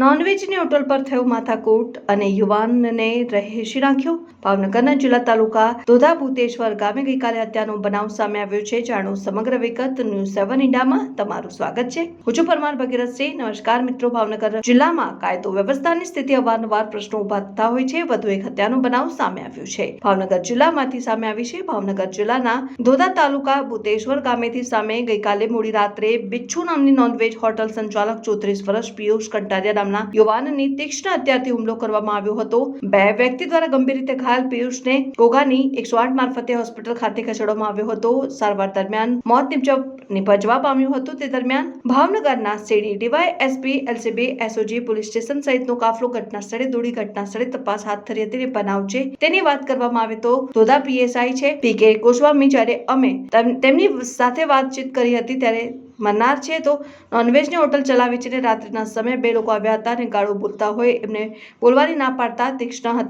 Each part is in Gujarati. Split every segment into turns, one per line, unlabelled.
નોનવેજની હોટલ પર થયો માથાકૂટ અને યુવાનને રહેશી નાખ્યો. ભાવનગરના જિલ્લા તાલુકા ધોધા ભૂતેશ્વર ગામે ગઈકાલે હત્યાનો બનાવ સામે આવ્યો છે. જાણો સમગ્ર વિગત ન્યૂઝ સેવન ઇન્ડિયામાં તમારું સ્વાગત છે. હું છું પરમાર ભગીરથસિંહ નમસ્કાર મિત્રો, ભાવનગર જિલ્લામાં કાયદો વ્યવસ્થાની સ્થિતિ અવારનવાર પ્રશ્નો ઊભા થતા હોય છે. વધુ એક હત્યાનો બનાવ સામે આવ્યો છે. ભાવનગર જિલ્લામાંથી સામે આવી છે. ભાવનગર જિલ્લાના ધોધા તાલુકા ભૂતેશ્વર ગામેથી સામે ગઈકાલે મોડી રાત્રે બિચ્છુ નામની નોનવેજ હોટલ સંચાલક ચોત્રીસ વર્ષ પિયુષ કંટારિયા નામના યુવાનની તીક્ષ્ણ હત્યાથી હુમલો કરવામાં આવ્યો હતો. બે વ્યક્તિ દ્વારા ગંભીર રીતે ઘાયલ પિયુષને ઘોઘાની એકસો આઠ મારફતે હોસ્પિટલ ખાતે ખસેડવામાં આવ્યો હતો. સારવાર દરમિયાન મોત નિપજવા નિપજવા પામ્યું હતું. તે દરમિયાન ભાવનગરના city DY SP LCB, SOG, police station સહિતનો કાફલો ઘટના સ્થળે દોડી ઘટના સ્થળે તપાસ હાથ ધરી હતી. બનાવ છે તેની વાત કરવામાં આવે તો ધોધા પીએસઆઈ છે. પીકે ગોસ્વામી જ્યારે અમે તેમ- તેમની સાથે વાતચીત કરી હતી ત્યારે મરનાર છે તો નોનવેજની હોટલ ચલાવી છે ને રાત્રિના સમયે બે લોકો આવ્યા હતા અને ગાળો બોલતા હોય એમને બોલવાની ના પાડતા તીક્ષ્ણ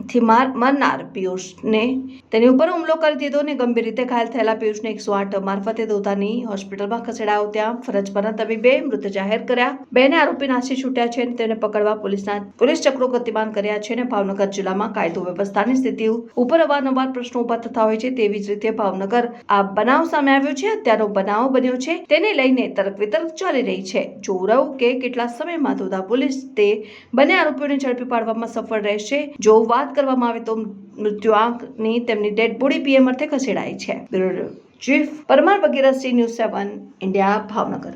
હથિયારથી માર, મરનાર પિયુષને. તેની ઉપર હુમલો કરી દીધો અને ગંભીર રીતે ઘાયલ થયેલા પિયુષને એકસો આઠ મારફતે દોધાની હોસ્પિટલમાં ખસેડાયો ત્યાં. ફરજ પરના તબીબે મૃત જાહેર કર્યા. બેને આરોપી નાસી છૂટ્યા છે અને તેને પકડવા પોલીસના, પોલીસ ચક્રો ગતિમાન કર્યા છે અને ભાવનગર જિલ્લામાં કાયદો વ્યવસ્થાની સ્થિતિ ઉપર અવારનવાર પ્રશ્નો ઊભા થતા હોય છે તેવી જ રીતે ભાવનગર. આ બનાવ સામે આવ્યો છે, અત્યારનો બનાવ બન્યો છે, તેને લઈને તર્ક વિતર્ક ચાલી રહી છે. રહ્યું કે કેટલા સમયમાં ધોધા પોલીસ તે બંને આરોપીઓને ઝડપી પાડવામાં સફળ રહેશે, જો વાત કરવામાં આવે તો મૃત્યુઆંકની તેમની ડેડ બોડી પીએમ અર્થે ખસેડાઈ છે. Chief Parmar Bhagirathsinh news seven, India, Bhavnagar.